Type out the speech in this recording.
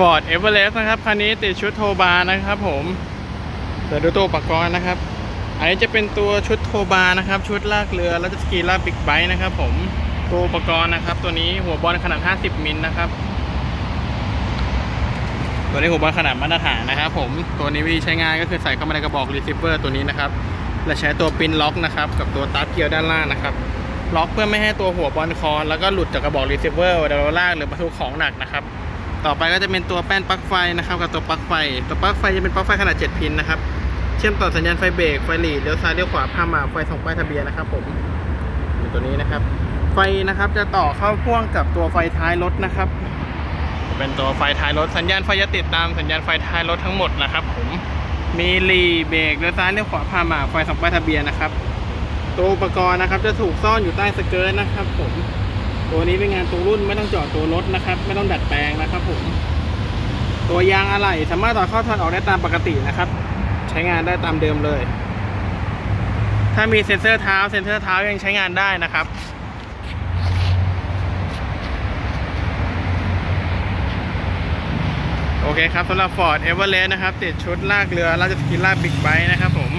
Ford Everest นะครับ คันนี้ติดชุดโทบาร์นะครับผมเดี๋ยวดูตัวอุปกรณ์นะครับ อันนี้จะเป็นตัวชุดโทบาร์นะครับ ชุดลากเรือแล้วจะสกีลากบิ๊กไบค์นะครับผมตัวอุปกรณ์นะครับ ตัวนี้หัวบอลขนาด 50 มิลนะครับ ตัวนี้หัวบอลขนาดมาตรฐานนะครับ ผมตัวนี้วิธีใช้งานก็คือใส่เข้ามาในกระบอกรีเซิเวอร์ตัวนี้นะครับและใช้ตัวปินล็อกนะครับ กับตัวตัดเกียร์ด้านล่างนะครับล็อกเพื่อไม่ให้ตัวหัวบอลคอนแล้วก็หลุดจากกระบอกรีเซิเวอร์เวลาเราลากหรือบรรทุกของหนักนะครับ ต่อไปก็จะเป็นตัวแป้นปลั๊กไฟนะครับ กับตัวปลั๊กไฟ ตัวปลั๊กไฟจะเป็นปลั๊กไฟขนาด 7 พินนะครับ เชื่อมต่อสัญญาณไฟเบรกไฟหลีดเลี้ยวซ้ายเลี้ยวขวาพามาไฟส่องป้ายทะเบียนนะครับผมอยู่ตัวนี้นะครับ ไฟนะครับจะต่อเข้าพ่วงกับตัวไฟท้ายรถนะครับ เป็นตัวไฟท้ายรถสัญญาณไฟจะติดตามสัญญาณไฟท้ายรถทั้งหมดนะครับ ผมมีหลีเบรกเลี้ยวซ้ายเลี้ยวขวาพามาไฟส่องป้ายทะเบียนนะครับ ตัวอุปกรณ์นะครับจะถูกซ่อนอยู่ใต้สเกิร์ตนะครับ ผม ตัวนี้เป็นงานตัวรุ่นไม่ต้องเจาะตัวรถนะครับ ไม่ต้องดัดแปลงนะครับผมตัวยางอะไหล่สามารถต่อเข้าถอดออกได้ตามปกตินะครับ ใช้งานได้ตามเดิมเลย ถ้ามีเซ็นเซอร์เท้าเซ็นเซอร์เท้ายังใช้งานได้นะครับโอเคครับสำหรับ Ford Everest นะครับ ติดชุดลากเรือราชสกีลากบิ๊กไบค์นะครับผม